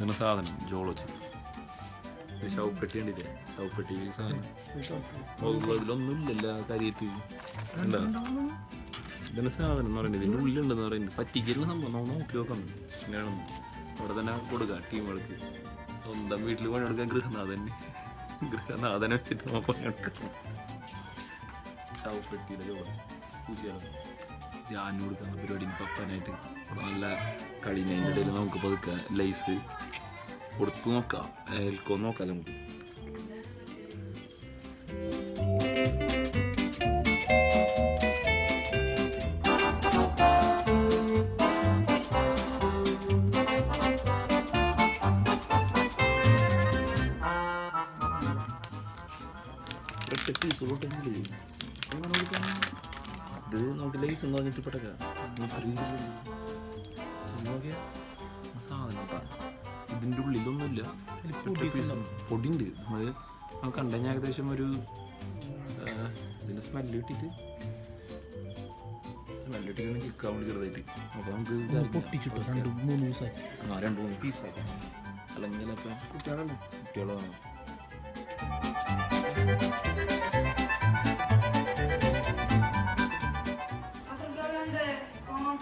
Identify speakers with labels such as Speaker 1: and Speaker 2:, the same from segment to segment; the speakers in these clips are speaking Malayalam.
Speaker 1: ഇതാണ് സാധനം ജോളോ ചിപ്പ് ഇത് ശവപ്പെട്ടി കണ്ടില്ലേ ശവപ്പെട്ടി സാധനം. എന്താ? എന്ന് പറയുന്നത്? ഇതിന്റെ ഉള്ളിലുണ്ടെന്ന് പറയുന്നത്. പറ്റിക്കലുള്ള സംഭവം. നമ്മൾ നോക്കി നോക്കാം. ഇങ്ങനെയാണെന്ന് അവിടെ തന്നെ കൊടുക്കുക ടീമുകൾക്ക് സ്വന്തം വീട്ടിൽ പണിയെടുക്കാൻ ഗൃഹനാഥൻ ഗൃഹനാഥനെ വെച്ചിട്ട് നമ്മൾ പണിയെടുക്കാം ശവപ്പെട്ടിയിലെ ജോളം പൂച്ചയാണ്. ഞാൻ കൊടുക്കുന്ന പരിപാടി പപ്പനായിട്ട്. നല്ല കളി അതിന്റെ ഇടയിൽ നമുക്ക് പതുക്കെ ലൈസ് കൊടുത്തു നോക്കാം ഏൽക്കോ നോക്കാം നമുക്ക് ഇത് നമുക്ക് ലൈസ് എന്ന് പറഞ്ഞിട്ട് പെട്ടക്ക ഇതിന്റെ ഉള്ളിലൊന്നുമില്ല. പൊടിയുണ്ട്. നമ്മൾ നമുക്ക് കണ്ടുകഴിഞ്ഞ ഏകദേശം ഒരു ഇതിന്റെ സ്മെല്ല് കിട്ടിയിട്ട് സ്മെല്ല് കിട്ടിയിട്ട് കിക്കാൻ വേണ്ടി ചെറുതായിട്ട്. അപ്പോൾ നമുക്ക്
Speaker 2: പൊട്ടിച്ചിട്ടു? രണ്ട് മൂന്ന് ദിവസമായി.
Speaker 1: ആ രണ്ട് മൂന്ന് പീസാക്കി അല്ലെങ്കിൽ അപ്പം കുട്ടികളാണ്
Speaker 3: അസുഖങ്ങളുണ്ട് കോണം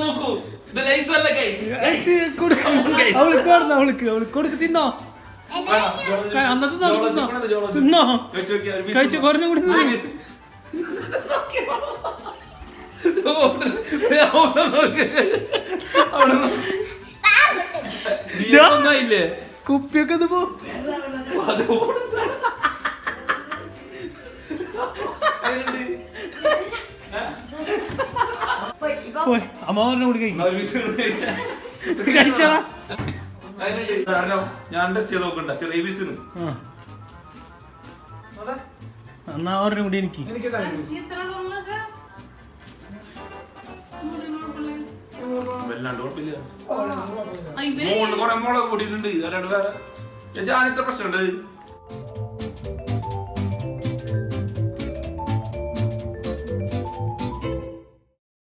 Speaker 1: നോക്കൂ. ഇത് ലൈസ് അല്ല ഗൈസ്
Speaker 2: അവൾക്ക് വേണം അവൾക്ക്. അവൾക്ക് കൊടുക്ക് തിന്നോ? ക- അന്നാ തിന്നോ, തിന്നോ. കഴിച്ച് കുറഞ്ഞു കൂടി.
Speaker 1: ഒന്നായില്ലേ
Speaker 2: കുപ്പിയൊക്കെ ഇത് പോ. അമ്മ പറഞ്ഞ കൂടി കഴിക്കും
Speaker 1: എന്നാ കാരണം ഞാൻ ടെസ്റ്റ് ചെയ്ത് നോക്കണ്ട ചെറിയ പീസിന്
Speaker 2: ആ.
Speaker 4: അവിടെ?
Speaker 2: എന്നാ ഒരെണ്ണം കൂടി എനിക്ക്.
Speaker 4: എനിക്കിതാ
Speaker 3: ഇത്ര
Speaker 1: വല്ലാണ്ട് കുഴപ്പമില്ല. മുകളിൽ കുറെ മുളക് അല്ലാണ്ട് വേറെ പ്രശ്നമുണ്ട്.